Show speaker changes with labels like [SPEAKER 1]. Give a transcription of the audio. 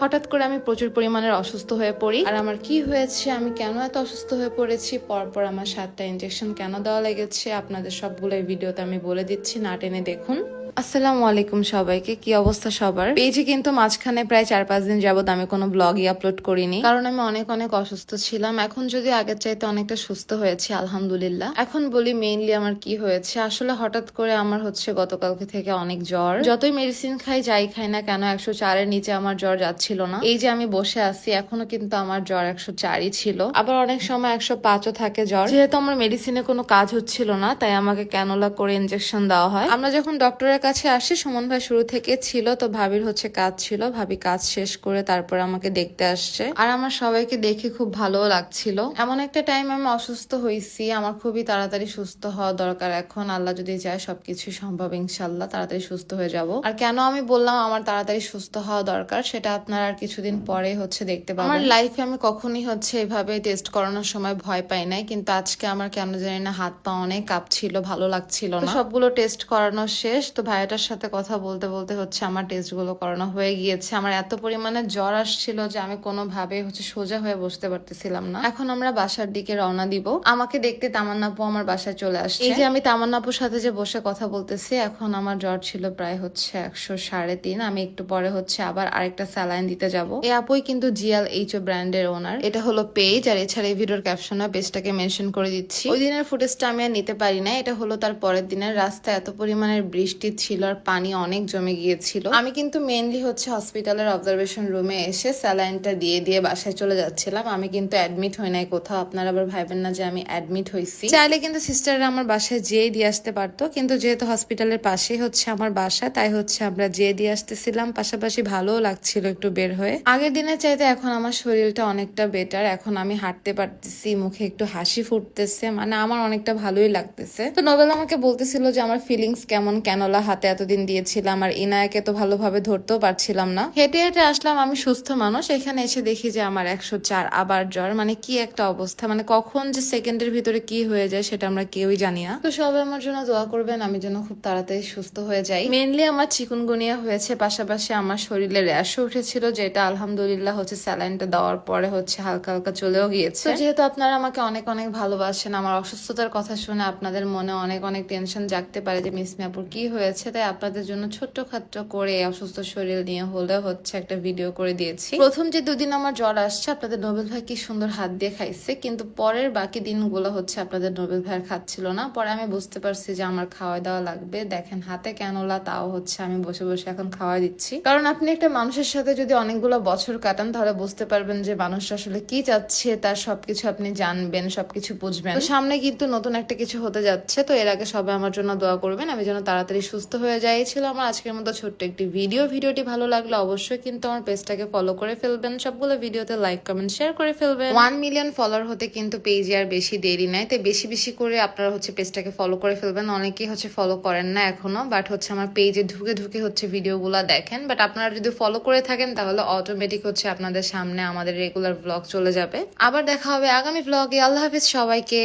[SPEAKER 1] হঠাৎ করে আমি প্রচুর পরিমাণের অসুস্থ হয়ে পড়ি। আর আমার কি হয়েছে, আমি কেন এত অসুস্থ হয়ে পড়েছি, পরপর আমার সাতটা ইনজেকশন কেন দেওয়া লেগেছে, আপনাদের সবগুলো ভিডিওতে আমি বলে দিচ্ছি, না টেনে দেখুন। আসসালামু আলাইকুম সবাইকে, কি অবস্থা সবার? পেজে কিন্তু মাঝখানে প্রায় চার পাঁচ দিন যাবত আমি কোনো ব্লগই আপলোড করিনি। কারণ আমি অনেক অনেক অসুস্থ ছিলাম। এখন যদি আগের চাইতে অনেকটা সুস্থ হয়েছি, আলহামদুলিল্লাহ। এখন বলি মেইনলি আমার কি হয়েছে। আসলে হঠাৎ করে আমার হচ্ছে গতকালকে থেকে অনেক জ্বর। যতই মেডিসিন খাই, যাই খাই না কেন, একশো চারের নিচে আমার জ্বর যাচ্ছিল না। এই যে আমি বসে আছি, এখনও কিন্তু আমার জ্বর একশো চারই ছিল। আবার অনেক সময় একশো পাঁচও থাকে জ্বর। যেহেতু আমার মেডিসিনে কোনো কাজ হচ্ছিল না, তাই আমাকে ক্যানোলা করে ইনজেকশন দেওয়া হয়। আমরা যখন ডক্টরের কাছে আসি সুমন ভাই শুরু থেকে ছিল তো ভাবির হচ্ছে কাজ ছিল। ভাবি কাজ শেষ করে তারপর আমাকে দেখতে আসছে। আর আমার সবাইকে দেখে খুব ভালোও লাগছিল। এমন একটা টাইম আমি অসুস্থ হয়েছি আমার খুবই তাড়াতাড়ি সুস্থ হওয়া দরকার এখন। আল্লাহ যদি চায় সবকিছু সম্ভব ইনশাল্লাহ তাড়াতাড়ি সুস্থ হয়ে যাব। আর কেন আমি বললাম আমার তাড়াতাড়ি সুস্থ হওয়া দরকার সেটা আপনারা আর কিছুদিন পরে হচ্ছে দেখতে পাবেন। আমার লাইফে আমি কখনই হচ্ছে এভাবে টেস্ট করানোর সময় ভয় পাই নাই কিন্তু আজকে আমার কেন জানি না হাত পা অনেক কাঁপছিল ভালো লাগছিল না। সবগুলো টেস্ট করানো শেষ তো ভাইয়াটার সাথে কথা বলতে বলতে হচ্ছে আমার টেস্টগুলো করানো হয়ে গিয়েছে। আমার এত পরিমাণে জ্বর আসছিল যে আমি কোনোভাবে হচ্ছে সোজা হয়ে বসতে পারতেছিলাম না। এখন আমরা বাসার দিকে রওনা দিব। আমাকে দেখতে তামান্নাপু আমার বাসায় চলে আসছে। এই যে আমি তামান্নাপুর সাথে যে বসে কথা বলতেছি, এখন আমার জ্বর ছিল প্রায় হচ্ছে একশো সাড়ে তিন। আমি একটু পরে হচ্ছে আবার আরেকটা স্যালাইন দিতে যাব। এই আপুই কিন্তু জিএল এইচ ও ব্র্যান্ডের ওনার এটা হলো পেজ আর এছাড়া এই ভিডিওর ক্যাপশনে পেজটাকে মেনশন করে দিচ্ছি। ওই দিনের ফুটেজটা আমি আর নিতে পারি না এটা হলো তার পরের দিনের। রাস্তায় এত পরিমাণের বৃষ্টি ছিল আর পানি অনেক জমে গিয়েছিল। আমি কিন্তু মেনলি হচ্ছে হসপিটালের অবজারভেশন রুমে এসে স্যালাইনটা দিয়ে দিয়ে বাসায় চলে যাচ্ছিলাম। আমি কিন্তু অ্যাডমিট হই নাই কোথাও। আপনারা আবার ভাইবেন না যে আমি অ্যাডমিট হয়েছি চাইলে কিন্তু সিস্টাররা আমার বাসায় যেয়ে দিয়ে আসতে পারতো। কিন্তু যেহেতু হসপিটালের পাশেই হচ্ছে আমার বাসা, তাই হচ্ছে আমরা যেয়ে দিয়ে আসতেছিলাম। পাশাপাশি ভালোও লাগছিল একটু বের হয়ে। আগের দিনের চাইতে এখন আমার শরীরটা অনেকটা বেটার এখন আমি হাঁটতে পারতেছি, মুখে একটু হাসি ফুটতেছে। মানে আমার অনেকটা ভালোই লাগতেছে। তো নোবেল আমাকে বলতেছিল যে আমার ফিলিংস কেমন, কেনলা হাতে এতদিন দিয়েছিলাম আর ইনায়াকে তো ভালোভাবে ধরতেও পারছিলাম না। হেঁটে হেঁটে আসলাম, আমি সুস্থ মানুষ। এখানে এসে দেখি যে আমার একশো চার আবার জ্বর। মানে কি একটা অবস্থা? মানে কখন যে সেকেন্ডের ভিতরে কি হয়ে যায় সেটা আমরা কেউই জানি না। তো সবাই আমার জন্য দোয়া করবেন, আমি যেন খুব তাড়াতাড়ি সুস্থ হয়ে যাই। মেনলি আমার চিকুনগুনিয়া হয়েছে, পাশাপাশি আমার শরীরে র্যাশও উঠেছিল, যেটা আলহামদুলিল্লাহ হচ্ছে স্যালাইনটা দেওয়ার পরে হচ্ছে হালকা হালকা চলেও গিয়েছে। যেহেতু আপনারা আমাকে অনেক অনেক ভালোবাসেন, আমার অসুস্থতার কথা শুনে আপনাদের মনে অনেক অনেক টেনশন জাগতে পারে যে, মিস মিয়াপুর, কি হয়েছে? তাই আপনাদের জন্য ছোট্ট খাট্ট করে অসুস্থ শরীর নিয়ে হলেও হচ্ছে একটা ভিডিও করে দিয়েছি। প্রথম যে দুদিন আমার জ্বর আসছে, আপনাদের নোবেল ভাই কি সুন্দর হাত দিয়ে খাইছে, কিন্তু পরের বাকি দিনগুলো হচ্ছে আপনাদের নোবেল ভাইয়ের খাচ্ছিল না। পরে আমি বুঝতে পারছি যে আমার খাওয়া দাওয়া লাগবে। দেখেন হাতে ক্যানোলা তাও হচ্ছে আমি বসে বসে এখন খাওয়া দিচ্ছি। কারণ আপনি একটা মানুষের সাথে যদি অনেকগুলো বছর কাটান, তাহলে বুঝতে পারবেন যে মানুষ আসলে কি চাচ্ছে, তার সবকিছু আপনি জানবেন, সবকিছু বুঝবেন। সামনে কিন্তু নতুন একটা কিছু হতে যাচ্ছে, তো এর আগে সবাই আমার জন্য দোয়া করবেন, আমি যেন তাড়াতাড়ি সুস্থ হয়ে যাই ছিল আমার আজকের মতো ছোট্ট একটি ভিডিও ভিডিওটি ভালো লাগলে অবশ্যই কিন্তু আমার পেজটাকে ফলো করে ফেলবেন। সবগুলো ভিডিওতে লাইক কমেন্ট শেয়ার করে ফেলবেন। ওয়ান মিলিয়ন ফলোয়ার হতে কিন্তু পেজে আর বেশি দেরি নাই, তাই বেশি বেশি করে আপনারা হচ্ছে পেজটাকে ফলো করে ফেলবেন। অনেকেই হচ্ছে ফলো করেন না এখনও বাট হচ্ছে আমার পেজে ঢুকে ঢুকে হচ্ছে ভিডিওগুলো দেখেন। বাট আপনারা যদি ফলো করে থাকেন, তাহলে অটোমেটিক হচ্ছে আপনাদের সামনে আমাদের রেগুলার ব্লগ চলে যাবে। আবার দেখা হবে আগামী ব্লগে আল্লাহ হাফিজ সবাইকে।